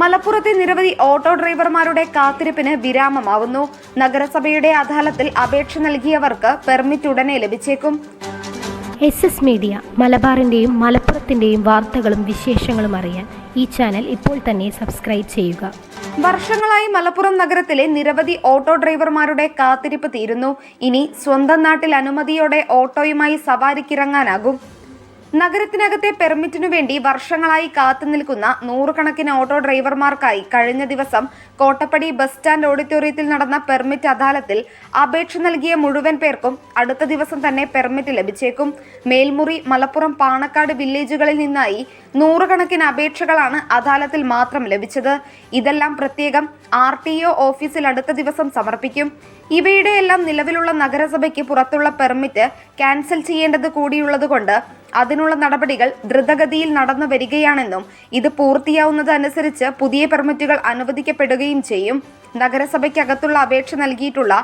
മലപ്പുറത്തെ നിരവധി ഓട്ടോ ഡ്രൈവർമാരുടെ കാത്തിരിപ്പിന് വിരാമമാവുന്നു. നഗരസഭയുടെ അദാലത്തിൽ അപേക്ഷ നൽകിയവർക്ക് പെർമിറ്റ് ഉടനെ ലഭിച്ചേക്കും. എസ് എസ് മീഡിയ മലബാറിന്റെയും മലപ്പുറത്തിന്റെയും വാർത്തകളും വിശേഷങ്ങളും അറിയാൻ ഈ ചാനൽ ഇപ്പോൾ തന്നെ സബ്സ്ക്രൈബ് ചെയ്യുക. വർഷങ്ങളായി മലപ്പുറം നഗരത്തിലെ നിരവധി ഓട്ടോ ഡ്രൈവർമാരുടെ കാത്തിരിപ്പ് തീരുന്നു. ഇനി സ്വന്തം നാട്ടിൽ അനുമതിയോടെ ഓട്ടോയുമായി സവാരിക്കിറങ്ങാനാകും. നഗരത്തിനകത്തെ പെർമിറ്റിനു വേണ്ടി വർഷങ്ങളായി കാത്തുനിൽക്കുന്ന നൂറുകണക്കിന് ഓട്ടോ ഡ്രൈവർമാർക്കായി കഴിഞ്ഞ ദിവസം കോട്ടപ്പടി ബസ് സ്റ്റാൻഡ് ഓഡിറ്റോറിയത്തിൽ നടന്ന പെർമിറ്റ് അദാലത്തിൽ അപേക്ഷ നൽകിയ മുഴുവൻ പേർക്കും അടുത്ത ദിവസം തന്നെ പെർമിറ്റ് ലഭിച്ചേക്കും. മേൽമുറി മലപ്പുറം പാണക്കാട് വില്ലേജുകളിൽ നിന്നായി നൂറുകണക്കിന് അപേക്ഷകളാണ് അദാലത്തിൽ മാത്രം ലഭിച്ചത്. ഇതെല്ലാം പ്രത്യേകം ആർ ടി ഒ ഓഫീസിൽ അടുത്ത ദിവസം സമർപ്പിക്കും. ഇവയുടെയെല്ലാം നിലവിലുള്ള നഗരസഭയ്ക്ക് പുറത്തുള്ള പെർമിറ്റ് ക്യാൻസൽ ചെയ്യേണ്ടത് കൂടിയുള്ളതുകൊണ്ട് അതിനുള്ള നടപടികൾ ദ്രുതഗതിയിൽ നടന്നു വരികയാണെന്നും ഇത് പൂർത്തിയാവുന്നതനുസരിച്ച് പുതിയ പെർമിറ്റുകൾ അനുവദിക്കപ്പെടുകയും ചെയ്യും. നഗരസഭയ്ക്കകത്തുള്ള അപേക്ഷ നൽകിയിട്ടുള്ള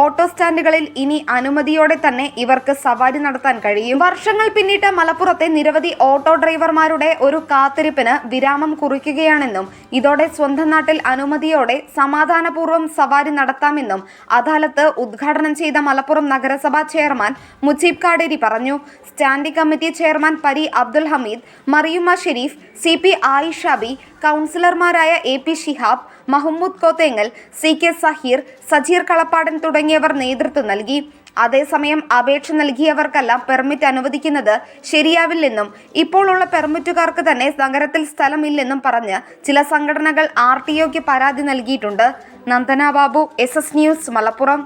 ഓട്ടോ സ്റ്റാൻഡുകളിൽ ഇനി അനുമതിയോടെ തന്നെ ഇവർക്ക് സവാരി നടത്താൻ കഴിയും. വർഷങ്ങൾ പിന്നിട്ട മലപ്പുറത്തെ നിരവധി ഓട്ടോ ഡ്രൈവർമാരുടെ ഒരു കാത്തിരിപ്പിന് വിരാമം കുറിക്കുകയാണെന്നും ഇതോടെ സ്വന്തം നാട്ടിൽ അനുമതിയോടെ സമാധാനപൂർവം സവാരി നടത്താമെന്നും അദാലത്ത് ഉദ്ഘാടനം ചെയ്ത മലപ്പുറം നഗരസഭാ ചെയർമാൻ മുജീബ് കാടേരി പറഞ്ഞു. Standing committee chairman Pari Abdul Hameed Mariyumma Sharif C P Ayishabi കൗൺസിലർമാരായ A P Shihab Mahmood Kothengal C K Saheer Sajeer Kalappadan തുടങ്ങിയവർ നേതൃത്വം നൽകി. അതേസമയം അപേക്ഷ നൽകിയവർക്കെല്ലാം പെർമിറ്റ് അനുവദിക്കുന്നത് ശരിയാവില്ലെന്നും ഇപ്പോഴുള്ള പെർമിറ്റുകാർക്ക് തന്നെ നഗരത്തിൽ സ്ഥലമില്ലെന്നും പറഞ്ഞ് ചില സംഘടനകൾ ആർ ടി ഒക്ക് പരാതി നൽകിയിട്ടുണ്ട്. Nandana Babu S S news Malappuram.